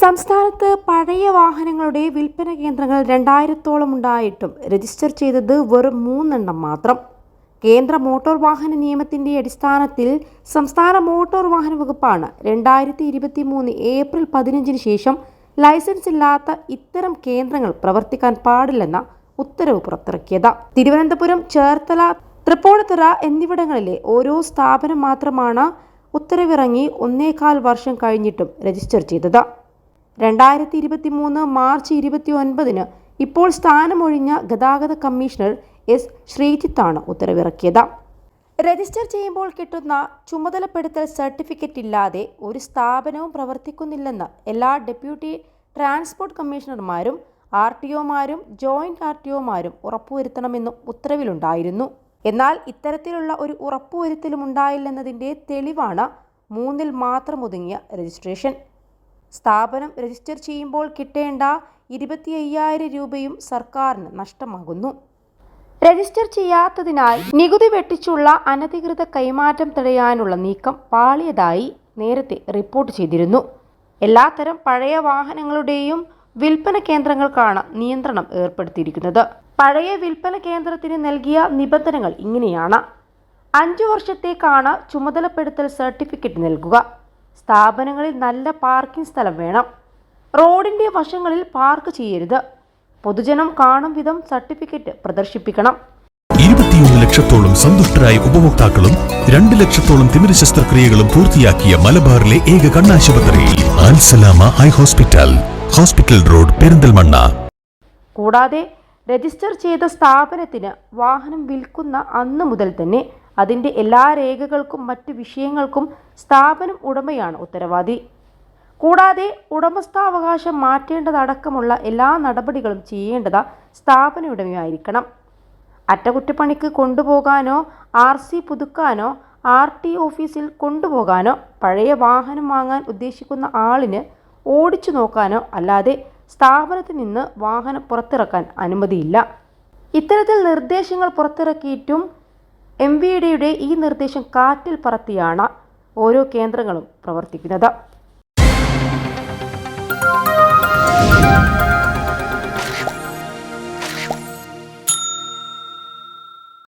സംസ്ഥാനത്ത് പഴയ വാഹനങ്ങളുടെ വിൽപ്പന കേന്ദ്രങ്ങൾ രണ്ടായിരത്തോളം ഉണ്ടായിട്ടും രജിസ്റ്റർ ചെയ്തത് വെറും മൂന്നെണ്ണം മാത്രം. കേന്ദ്ര മോട്ടോർ വാഹന നിയമത്തിന്റെ അടിസ്ഥാനത്തിൽ സംസ്ഥാന മോട്ടോർ വാഹന വകുപ്പാണ് രണ്ടായിരത്തി ഇരുപത്തി മൂന്ന് ഏപ്രിൽ പതിനഞ്ചിന് ശേഷം ലൈസൻസ് ഇല്ലാത്ത ഇത്തരം കേന്ദ്രങ്ങൾ പ്രവർത്തിക്കാൻ പാടില്ലെന്ന ഉത്തരവ് പുറത്തിറക്കിയത്. തിരുവനന്തപുരം ചേർത്തല തൃപ്പൂണിത്തുറ എന്നിവിടങ്ങളിലെ ഓരോ സ്ഥാപനം മാത്രമാണ് ഉത്തരവിറങ്ങി ഒന്നേകാൽ വർഷം കഴിഞ്ഞിട്ടും രജിസ്റ്റർ ചെയ്തത്. രണ്ടായിരത്തി ഇരുപത്തി മൂന്ന് മാർച്ച് ഇരുപത്തി ഒൻപതിന് ഇപ്പോൾ സ്ഥാനമൊഴിഞ്ഞ ഗതാഗത കമ്മീഷണർ എസ് ശ്രീജിത്താണ് ഉത്തരവിറക്കിയത്. രജിസ്റ്റർ ചെയ്യുമ്പോൾ കിട്ടുന്ന ചുമതലപ്പെടുത്തൽ സർട്ടിഫിക്കറ്റ് ഇല്ലാതെ ഒരു സ്ഥാപനവും പ്രവർത്തിക്കുന്നില്ലെന്ന് എല്ലാ ഡെപ്യൂട്ടി ട്രാൻസ്പോർട്ട് കമ്മീഷണർമാരും ആർ ടി ഒമാരും ജോയിന്റ് ആർ ടി ഒമാരും ഉറപ്പുവരുത്തണമെന്നും ഉത്തരവിലുണ്ടായിരുന്നു. എന്നാൽ ഇത്തരത്തിലുള്ള ഒരു ഉറപ്പുവരുത്തലും ഉണ്ടായില്ലെന്നതിന്റെ തെളിവാണ് മൂന്നിൽ മാത്രം ഒതുങ്ങിയ രജിസ്ട്രേഷൻ. സ്ഥാപനം രജിസ്റ്റർ ചെയ്യുമ്പോൾ കിട്ടേണ്ട ഇരുപത്തി അയ്യായിരം രൂപയും സർക്കാരിന് നഷ്ടമാകുന്നു. രജിസ്റ്റർ ചെയ്യാത്തതിനാൽ നികുതി വെട്ടിച്ചുള്ള അനധികൃത കൈമാറ്റം തടയാനുള്ള നീക്കം പാളിയതായി നേരത്തെ റിപ്പോർട്ട് ചെയ്തിരുന്നു. എല്ലാത്തരം പഴയ വാഹനങ്ങളുടെയും വിൽപ്പന കേന്ദ്രങ്ങൾക്കാണ് നിയന്ത്രണം ഏർപ്പെടുത്തിയിരിക്കുന്നത്. പഴയ വിൽപ്പന കേന്ദ്രത്തിന് നൽകിയ നിബന്ധനകൾ ഇങ്ങനെയാണ്. അഞ്ചു വർഷത്തേക്കാണ് ചുമതലപ്പെടുത്തൽ സർട്ടിഫിക്കറ്റ് നൽകുക. സ്ഥാപനങ്ങളിൽ നല്ല പാർക്കിംഗ് സ്ഥലം വേണം. റോഡിന്റെ വശങ്ങളിൽ പാർക്ക് ചെയ്യരുത്. പൊതുജനം കാണും വിധം സർട്ടിഫിക്കറ്റ് പ്രദർശിപ്പിക്കണം. ഇരുപത്തിയൊന്ന് ലക്ഷത്തോളം സന്തുഷ്ടരായ ഉപഭോക്താക്കളും രണ്ട് ലക്ഷത്തോളം തിമിര ശസ്ത്രക്രിയകളും പൂർത്തിയാക്കിയ മലബാറിലെ ഏക കണ്ണാശുപത്രിയിൽ Alsalama eye hospital hospital road Perinthalmanna. കൂടാതെ രജിസ്റ്റർ ചെയ്ത സ്ഥാപനത്തിന് വാഹനം വിൽക്കുന്ന അന്ന് മുതൽ തന്നെ അതിന്റെ എല്ലാ രേഖകൾക്കും മറ്റ് വിഷയങ്ങൾക്കും സ്ഥാപനം ഉടമയാണ് ഉത്തരവാദി. കൂടാതെ ഉടമസ്ഥാവകാശം മാറ്റേണ്ടതടക്കമുള്ള എല്ലാ നടപടികളും ചെയ്യേണ്ടത് സ്ഥാപന ഉടമയായിരിക്കണം അറ്റകുറ്റപ്പണിക്ക് കൊണ്ടുപോകാനോ ആർ സി പുതുക്കാനോ ആർ ടി ഓഫീസിൽ കൊണ്ടുപോകാനോ പഴയ വാഹനം വാങ്ങാൻ ഉദ്ദേശിക്കുന്ന ആളിന് ഓടിച്ചു നോക്കാനോ അല്ലാതെ സ്ഥാപനത്തിൽ നിന്ന് വാഹനം പുറത്തിറക്കാൻ അനുമതിയില്ല. ഇത്തരത്തിൽ നിർദ്ദേശങ്ങൾ പുറത്തിറക്കിയിട്ടും എം വി ഡിയുടെ ഈ നിർദ്ദേശം കാറ്റിൽ പറത്തിയാണ് ഓരോ കേന്ദ്രങ്ങളും പ്രവർത്തിക്കുന്നത്.